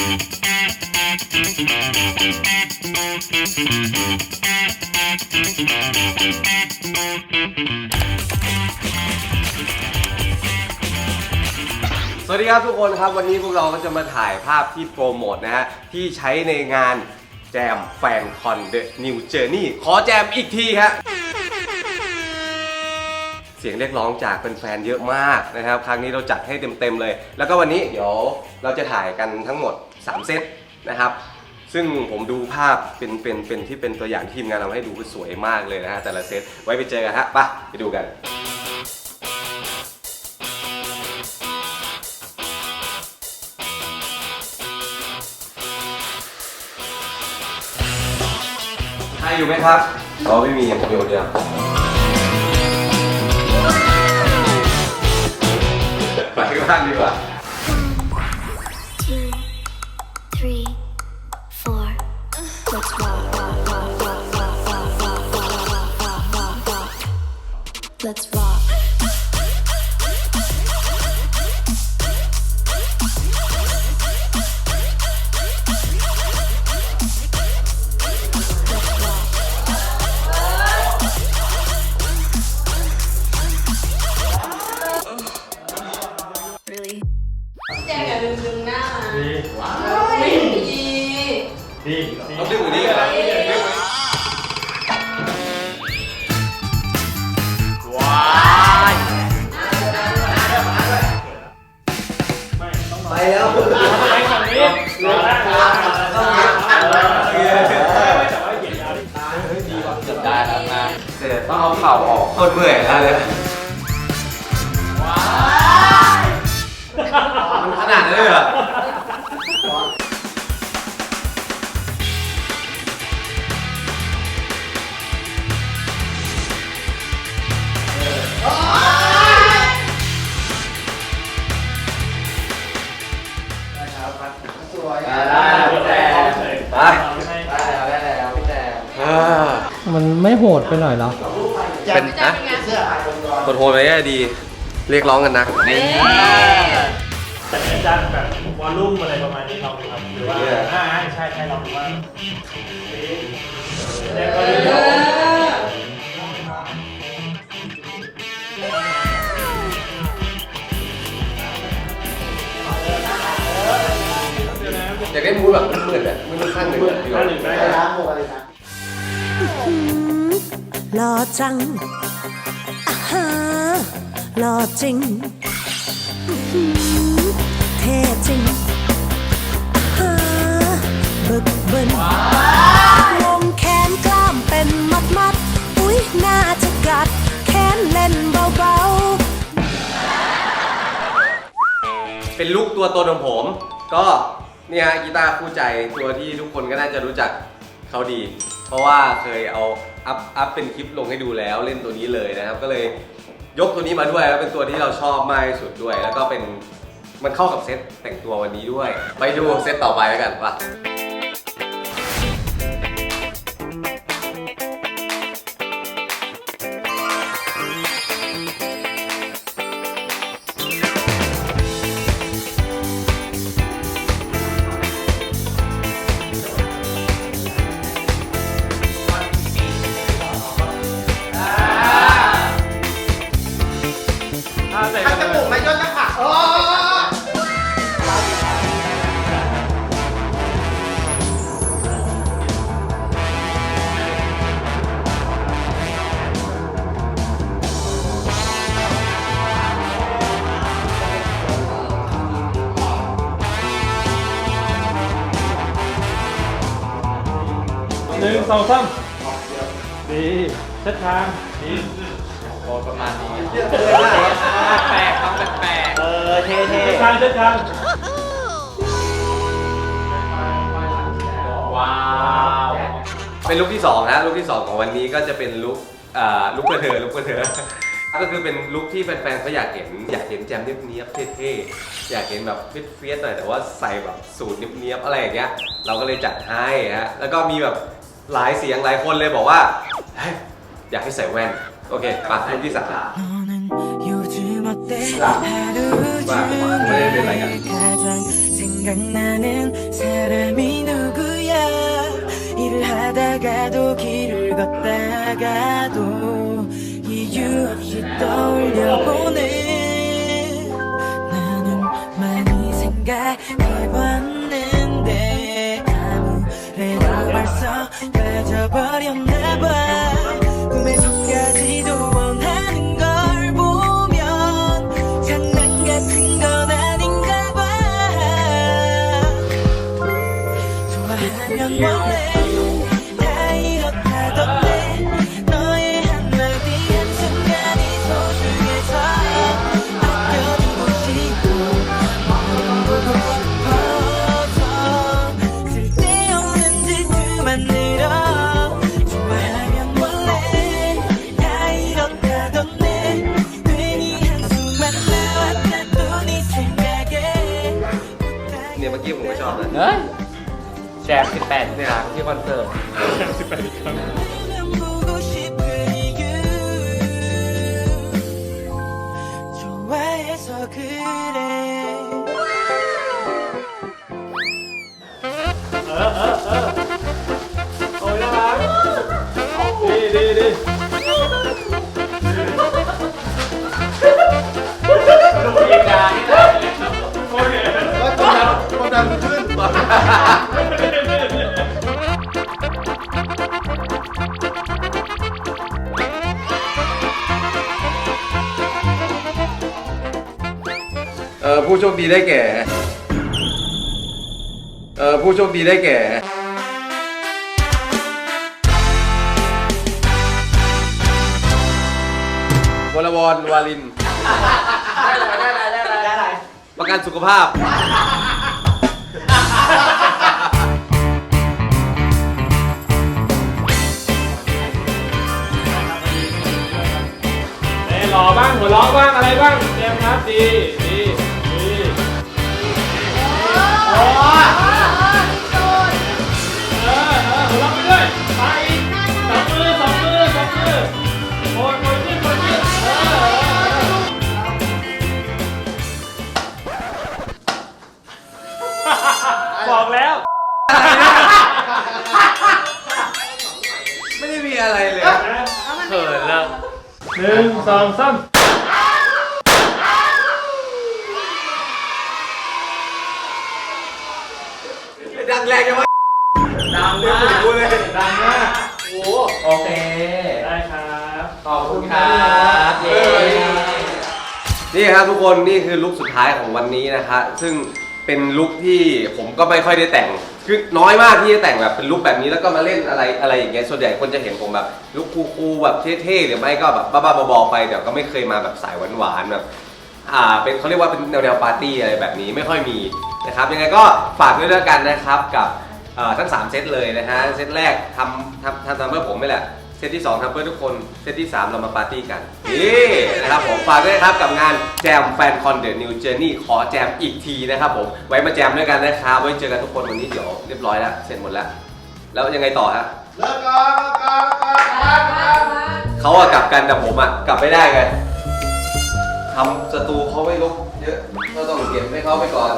สวัสดีครับทุกคนครับวันนี้พวกเราก็จะมาถ่ายภาพที่โปรโมทนะฮะ ที่ใช้ในงานแจมแฟนคอนเดอะนิวเจอร์นี่ขอแจมอีกทีครับเสียงเรียกร้องจากแฟนๆเยอะมากนะครับ ครั้งนี้เราจัดให้เต็มๆเลย แล้วก็วันนี้เดี๋ยวเราจะถ่ายกันทั้งหมด 3 เซตนะครับ ซึ่งผมดูภาพเป็นเป็นเป็นที่เป็นตัวอย่างทีมงานเราให้ดูคือสวยมากเลยนะฮะแต่ละเซตไว้ไปเจอกันฮะไปไปดูกันใครอยู่ไหมครับอ๋อไม่มีผมอยู่คนเดียวไปข้างล่างดีกว่า Let's rock, แล้วไปฝั่งนี้เรือล่างเรือล่างไม่แต่ว่าเหยียดยาวดิตาเฮ้ยดีว่ะได้ครับมาแต่ต้องเอาเข่าออกโคตรเมื่อยแล้วเลยมันขนาดนั้นเลยเหรอ ได้พี่แจ๊ไปได้แล้วพี่แจ๊อ่ามันไม่โหดไปหน่อยเหรอ เป็นนะคนโหดไปแย่ดี เรียกร้องกันนักนี่แต่อาจารย์แบบวอลลุ่มอะไรประมาณนี้เราครับหรือว่าอ่าใช่ใช่เราดูว่า ล้วก็เดี๋ยวอยากได้มูดแบบมืดๆอะมืดๆข้างหนึ่งอะพี่ถ้าหนึ่งได้หล่อจังอ่าฮะหล่อจริงอื้อหือเท่จริงอ่าฮะบึกบึนวงแขนกล้ามเป็นมัดมัดๆอุ๊ยน่าจะกัด แขนเล่นเบาๆ เป็นลุกตัวตนของผม ก็เนี่ฮะกีตาร์คู่ใจตัวที่ทุกคนก็น่าจะรู้จักเขาดี เพราะว่าเคยเอาอัพอัพเป็นคลิปลงให้ดูแล้วเล่นตัวนี้เลยนะครับ ก็เลยยกตัวนี้มาด้วยแล้วเป็นตัวที่เราชอบมากที่สุดด้วย แล้วก็เป็นมันเข้ากับเซตแต่งตัววันนี้ด้วย ไปดูเซตต่อไปแล้วกันว่า ถ้าใส่จมูกไม่ย่นนะค่ะหนึ่งสองสามดีเช็ดทางดี อ้ประมาณนี้แปลกครับแปลกเออเท่เท่เช็ดทางเช็ดทางว้าว เป็นลุคที่สองนะลุคที่สองของวันนี้ก็จะเป็นลุคอ่าลุคกระเทอลุคกระเทอก็คือเป็นลุคที่แฟนๆเขาอยากเห็น อยากเห็นแจมเนียบๆเท่ๆอยากเห็นแบบเฟียสๆหน่อยแต่ว่าใส่แบบสูทเนียบๆอะไรอย่างเงี้ยเราก็เลยจัดให้ฮะแล้วก็มีแบบหลายเสียงหลายคนเลยบอกว่าเฮ้ยอยากให้ใส่แว่น 오케이 마스터 기사 너는 요즘 어때? 하루 중에 가장 생각나는 사람이 누구야? 일하다가도 길을 걷다가도 이유 없이 떠올려보네. 나는 많이 생각해봤는데 아무래도 벌써 빠져버렸네. เฮ้ยแจม18ครั้งที่คอนเสิร์ต 보고 싶은 이유 좋아해서 그래 โอ้ยน่ารักดีดีดีลูกอีกานี่นะโอเค ก็ดันขึ้น ผู้โชคดีได้แก่ เออผู้โชคดีได้แก่ วรวรวาลินประกันสุขภาพเอ้ยหล่อบ้างหัวเราะบ้างอะไรบ้างเจมส์ครับดี อะไรเลยเขินแล้วหนึ่งสองสามดังแรงจังวะดังมากกูเลยดังมากโอ้โอเค ได้ครับขอบคุณครับเย้นี่ครับทุกคนนี่คือลุคสุดท้ายของวันนี้นะฮะซึ่งเป็นลุคที่ผมก็ไม่ค่อยได้แต่ง คือน้อยมากที่จะแต่งแบบเป็นลุคแบบนี้แล้วก็มาเล่นอะไรอะไรอย่างเงี้ยส่วนใหญ่คนจะเห็นผมแบบลุคคูลๆแบบเท่ๆหรือไม่ก็แบบบ้าๆบอๆไปแต่ก็ไม่เคยมาแบบสายหวานๆแบบอ่าเป็นเขาเรียกว่าเป็นแนวแนวปาร์ตี้อะไรแบบนี้ไม่ค่อยมีนะครับยังไงก็ฝากด้วยแล้วกันนะครับกับทั้ง 3 เซตเลยนะฮะเซตแรกทำทำทำทำเพื่อผมนี่แหละ เซตที่2ทำเพื่อทุกคนเซตที่ 3 เรามาปาร์ตี้กันนี่นะครับผมฝากด้วยนะครับกับงานแจมแฟนคอนเดอะนิวเจอร์นี่ขอแจมอีกทีนะครับผมไว้มาแจมด้วยกันนะครับไว้เจอกันทุกคนวันนี้เดี๋ยวเรียบร้อยแล้วเสร็จหมดแล้ว แล้วยังไงต่อฮะเลิกก่อนเลิกก่อนเลิกก่อนเลิกก่อนเขาอะกลับกันแต่ผมอะกลับไม่ได้ไงทำศัตรูเขาไม่ลบเยอะก็ต้องเก็บให้เขาไปก่อน